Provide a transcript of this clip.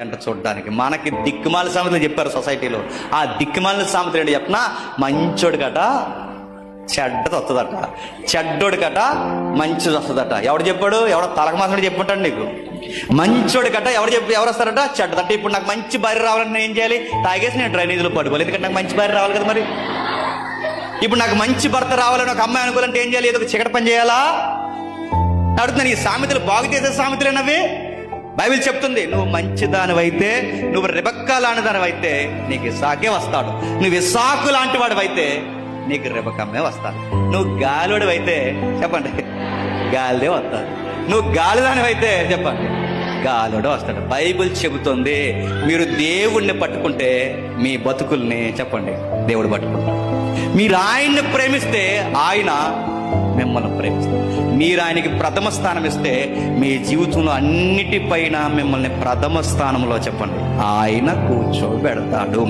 అంట చూడడానికి. మనకి దిక్కుమాల సామెతలు చెప్పారు సొసైటీలో. ఆ దిక్కుమాల సామెతలు ఏంటి చెప్పినా? మంచోడు కట చెడ్డది వస్తుందట. చెడ్డోడు కట మంచిది వస్తుందట. ఎవడు చెప్పాడు? ఎవడో తలకమాసడు చెప్పుంటాడు నీకు. మంచోడు కట ఎవరు చెప్పి ఎవరు వస్తారట? చెడ్డది అంటే ఇప్పుడు నాకు మంచి భార్య రావాలని నేను ఏం చేయాలి? తాగేసి నేను డ్రైనేజీలో పడుకోవాలి. ఎందుకంటే నాకు మంచి భార్య రావాలి కదా మరి? ఇప్పుడు నాకు మంచి భర్త రావాలని ఒక అమ్మాయి అనుకోవాలంటే ఏం చేయాలి? ఏదో ఒక చీకటి పని చేయాలా? అడుగుతున్నాను ఈ సామెతలు బాగు చేసే సామెతలేనవి. బైబిల్ చెప్తుంది నువ్వు మంచిదానివైతే నువ్వు రిబక్క లాంటి దానివైతే నీకు ఇసాకే వస్తాడు. నువ్వు ఇసాకు లాంటి వాడివైతే నీకు రిబకమ్మే వస్తాడు. నువ్వు గాలివాడివైతే చెప్పండి గాలిదే వస్తాడు. నువ్వు గాలిదానివైతే చెప్పండి గాలుడు వస్తాడు. బైబిల్ చెబుతుంది మీరు దేవుణ్ణి పట్టుకుంటే మీ బతుకుల్ని చెప్పండి దేవుడు పట్టుకుంటాడు. మీరు ఆయన్ని ప్రేమిస్తే ఆయన మిమ్మల్ని ప్రేమిస్తారు మీరు ఆయనకి ప్రథమ స్థానం ఇస్తే మీ జీవితంలో అన్నిటిపైన మిమ్మల్ని ప్రథమ స్థానంలో చెప్పండి. ఆయన కూర్చోబెడతాడు.